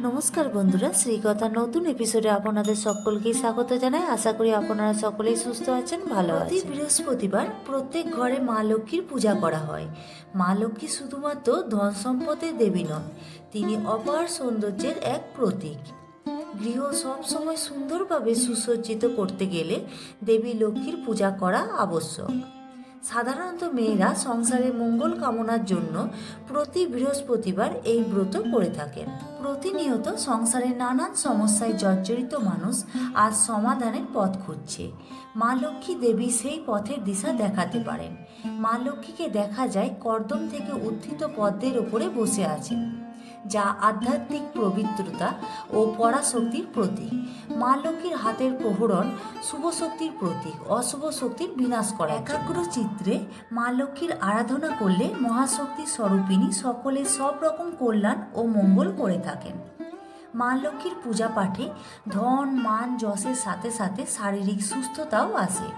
নমস্কার বন্ধুরা শ্রীকথা নতুন এপিসোডে আপনাদের সকলকে স্বাগত জানাই। আশা করি আপনারা সকলেই সুস্থ আছেন ভালো প্রতি বৃহস্পতিবার প্রত্যেক ঘরে মা লক্ষ্মীর পূজা করা হয়। মা লক্ষ্মী শুধুমাত্র ধন সম্পদের দেবী নন তিনি অপার সৌন্দর্যের এক প্রতীক। গৃহ সবসময় সুন্দরভাবে সুসজ্জিত করতে গেলে দেবী লক্ষ্মীর পূজা করা আবশ্যক। সাধারণত মেয়েরা সংসারে মঙ্গল কামনার জন্য প্রতি বৃহস্পতিবার এই ব্রত করে থাকেন প্রতিনিয়ত সংসারে নানান সমস্যায় জর্জরিত মানুষ আজ সমাধানের পথ খুঁজছে। মা লক্ষ্মী দেবী সেই পথের দিশা দেখাতে পারেন। মা লক্ষ্মীকে দেখা যায় কর্দম থেকে উত্থিত পদ্মের ওপরে বসে আছেন। যা আধ্যাত্মিক পবিত্রতা ও পরাশক্তির প্রতীক। মা লক্ষ্মীর হাতের প্রহরণ শুভ শক্তির প্রতীক, অশুভ শক্তির বিনাশ করা। একাগ্র চিত্রে মা লক্ষ্মীর আরাধনা করলে মহাশক্তি স্বরূপিণী সকলের সব রকম কল্যাণ ও মঙ্গল করে থাকেন। মা লক্ষ্মীর পূজা পাঠে ধন, মান, যশের সাথে সাথে শারীরিক সুস্থতাও আসে।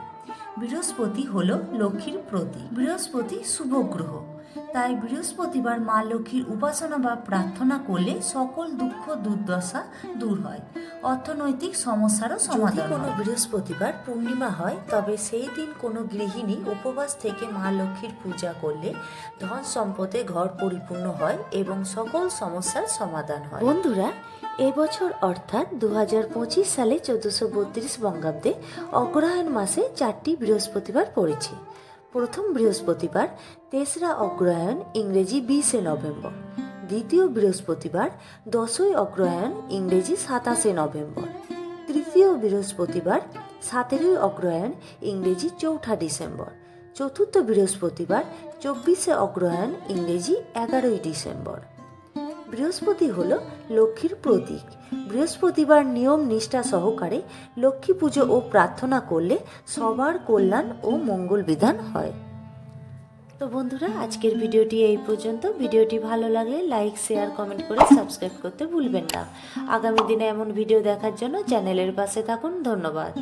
বৃহস্পতি হলো লক্ষ্মীর প্রতীক। বৃহস্পতি শুভ গ্রহ। তাই বৃহস্পতিবার মা লক্ষ্মীর উপাসনা বা প্রার্থনা করলে সকল দুঃখ দুর্দশা দূর হয়। অর্থনৈতিক সমস্যারও সমাধান কোনো বৃহস্পতিবার পূর্ণিমা হয় তবে সেই দিন কোনো গৃহিণী উপবাস থেকে মা লক্ষ্মীর পূজা করলে ধন সম্পদে ঘর পরিপূর্ণ হয় এবং সকল সমস্যার সমাধান হয়। বন্ধুরা এবছর অর্থাৎ দু হাজার পঁচিশ সালে চোদ্দশো বত্রিশ বঙ্গাব্দে অগ্রহায়ণ মাসে চারটি বৃহস্পতিবার পড়েছে। প্রথম বৃহস্পতিবার, তেসরা অগ্রহায়ণ, ইংরেজি বিশে নভেম্বর। দ্বিতীয় বৃহস্পতিবার, দশই অগ্রহায়ণ, ইংরেজি সাতাশে নভেম্বর। তৃতীয় বৃহস্পতিবার, সাতেরোই অগ্রহায়ণ, ইংরেজি চৌঠা ডিসেম্বর। চতুর্থ বৃহস্পতিবার, চব্বিশে অগ্রহায়ণ, ইংরেজি এগারোই ডিসেম্বর। বৃহস্পতি হল লক্ষ্মীর প্রতীক। বৃহস্পতিবার নিয়ম নিষ্ঠা সহকারে লক্ষ্মী পুজো ও প্রার্থনা করলে সবার কল্যাণ ও মঙ্গল বিধান হয়। তো বন্ধুরা, আজকের ভিডিওটি এই পর্যন্ত। ভিডিওটি ভালো লাগলে লাইক, শেয়ার, কমেন্ট করে সাবস্ক্রাইব করতে ভুলবেন না। আগামী দিনে এমন ভিডিও দেখার জন্য চ্যানেলের পাশে থাকুন। ধন্যবাদ।